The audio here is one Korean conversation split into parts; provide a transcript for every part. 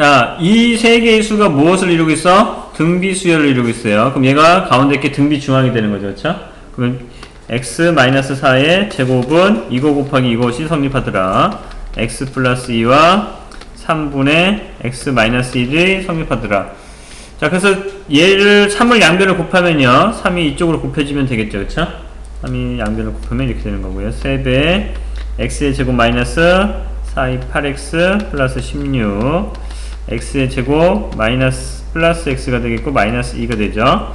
자, 이 세 개의 수가 무엇을 이루고 있어? 등비 수열을 이루고 있어요. 그럼 얘가 가운데 이렇게 등비 중앙이 되는 거죠. 그렇죠? 그럼 x-4의 제곱은 이거 곱하기 이것이 성립하더라. x 플러스 2와 3분의 x-1이 성립하더라. 자, 그래서 얘를 3을 양변을 곱하면요. 3이 이쪽으로 곱해지면 되겠죠. 그쵸? 3이 양변을 곱하면 이렇게 되는 거고요. 3배 x의 제곱 마이너스 4이 8x 플러스 16 x의 제곱 마이너스 플러스 x가 되겠고 마이너스 2가 되죠.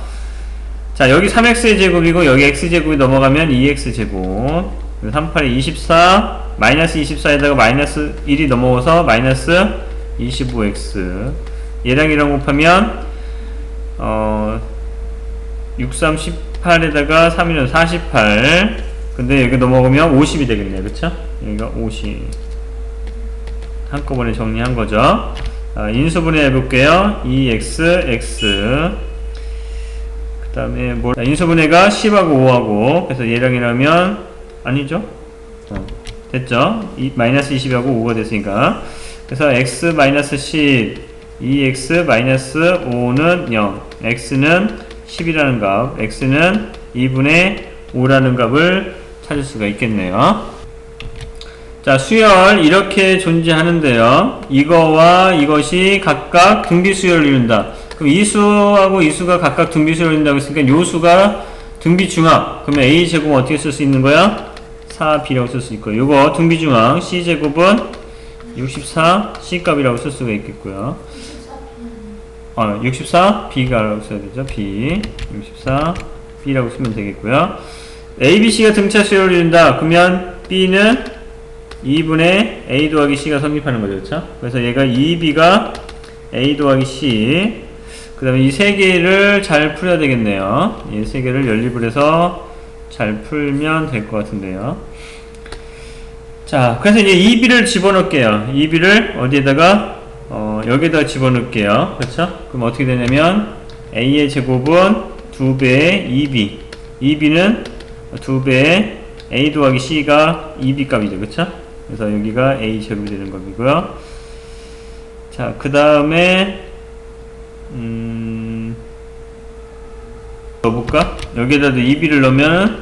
자, 여기 3x의 제곱이고 여기 x제곱이 넘어가면 2x 제곱. 3, 8이 24 마이너스 24에다가 마이너스 1이 넘어가서 마이너스 25x 얘랑 얘랑 곱하면 어, 6, 3, 18에다가 3, 1은 48 근데 여기 넘어가면 50이 되겠네요. 그쵸? 여기가 50 한꺼번에 정리한 거죠 아, 인수분해 해볼게요. 2x, x 그 다음에 뭐 인수분해가 10하고 5하고 그래서 얘랑 얘라면 아니죠? 어, 됐죠? 이, 마이너스 20하고 5가 됐으니까. 그래서 x 마이너스 10 2x 마이너스 5는 0 x는 10이라는 값. X는 2분의 5라는 값을 찾을 수가 있겠네요 자 수열 이렇게 존재하는데요. 이거와 이것이 각각 등비수열을 이룬다. 그럼 이 수하고 이 수가 각각 등비수열을 이룬다고 했으니까 요 수가 등비중합 그러면 a제곱은 어떻게 쓸 수 있는 거야? 4b라고 쓸 수 있고 요거 등비중앙 c제곱은 64 c값이라고 쓸 수가 있겠고요. 어, 64 b가라고 써야 되죠. B. 64 b라고 쓰면 되겠고요. A, b, c가 등차 수열을 이룬다. 그러면 b는 2분의 a 더하기 c가 성립하는 거죠. 그렇죠? 그래서 얘가 2b가 a 더하기 c. 그 다음에 이 세 개를 잘 풀어야 되겠네요. 이 세 개를 연립을 해서 잘 풀면 될 것 같은데요. 자 그래서 이제 2b를 집어넣을게요. 2b를 어디에다가? 어, 여기에다 집어넣을게요. 그렇죠? 그럼 어떻게 되냐면 a의 제곱은 2배의 2b 2b는 2배의 a 더하기 c가 2b 값이죠. 그렇죠? 그래서 여기가 a 제곱이 되는 겁이고요 자 그 다음에 음, 넣어볼까? 여기에다도 2b를 넣으면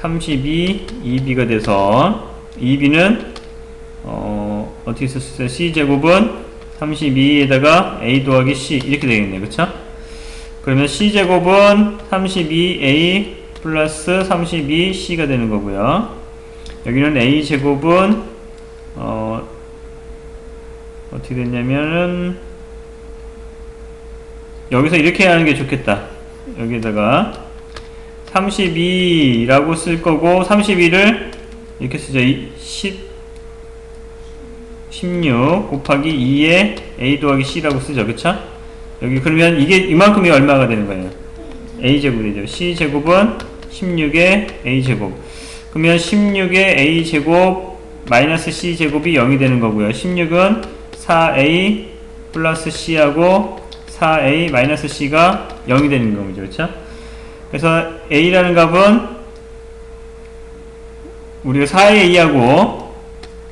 32 2b가 돼서 2b는 어, 어떻게 있어요? c제곱은 32에다가 a 더하기 c 이렇게 되겠네요 그쵸? 그러면 c제곱은 32a 플러스 32c가 되는 거고요 여기는 a제곱은 어, 어떻게 됐냐면은 여기서 이렇게 하는 게 좋겠다. 여기다가 32라고 쓸 거고 32를 이렇게 쓰죠. 10 16 곱하기 2에 a 더하기 c라고 쓰죠. 그쵸? 여기 그러면 이게 이만큼이 얼마가 되는 거예요? a 제곱이 되죠. c 제곱은 16의 a 제곱. 그러면 16의 a 제곱 마이너스 c 제곱이 0이 되는 거고요. 16은 4a 플러스 c하고 4a 마이너스 c가 0이 되는 거죠. 그렇죠? 그래서 a라는 값은 우리가 4a하고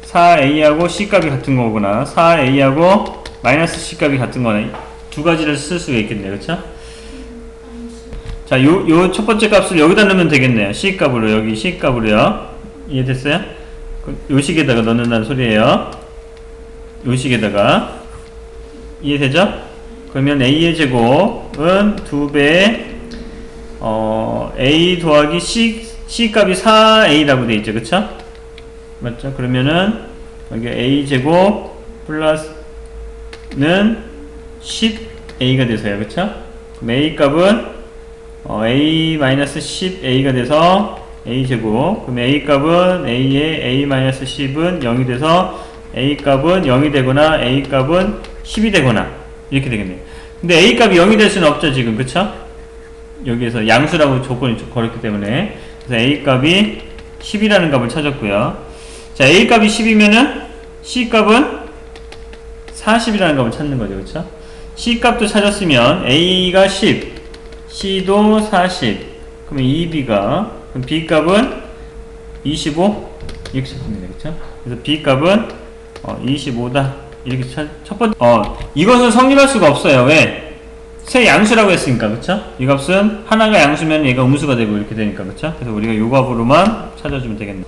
4a하고 c 값이 같은 거구나. 4a하고 마이너스 c 값이 같은 거나 두 가지를 쓸 수가 있겠네요. 그렇죠? 자, 요, 요 첫 번째 값을 여기다 넣으면 되겠네요. c 값으로 여기 c 값으로요. 이해됐어요? 그요 식에다가 넣는다는 소리예요. 요 식에다가 이해되죠? 그러면 a의 제곱은 2배 어, a 더하기 c, c 값이 4a라고 돼 있죠 그쵸? 맞죠? 그러면은 여기 a 제곱 플러스는 10a가 돼서요 그쵸? 그럼 a 값은 어, a 마이너스 10a가 돼서 a 제곱 그럼 a 값은 a의 a 마이너스 10은 0이 돼서 a 값은 0이 되거나 a 값은 10이 되거나 이렇게 되겠네요. 근데 a 값이 0이 될 수는 없죠 지금 그쵸? 여기에서 양수라고 조건이 걸었기 때문에 그래서 a 값이 10이라는 값을 찾았고요. 자 a 값이 10이면은 c 값은 40이라는 값을 찾는 거죠 그쵸? c 값도 찾았으면 a가 10 c도 40 그러면 2b가 그럼 b 값은 25 이렇게 찾습니다 그쵸? 그래서 b 값은 어, 25다 이렇게 찾, 첫 번째, 어, 이것은 성립할 수가 없어요. 왜? 새 양수라고 했으니까, 그쵸? 이 값은 하나가 양수면 얘가 음수가 되고 이렇게 되니까, 그쵸? 그래서 우리가 요 값으로만 찾아주면 되겠네.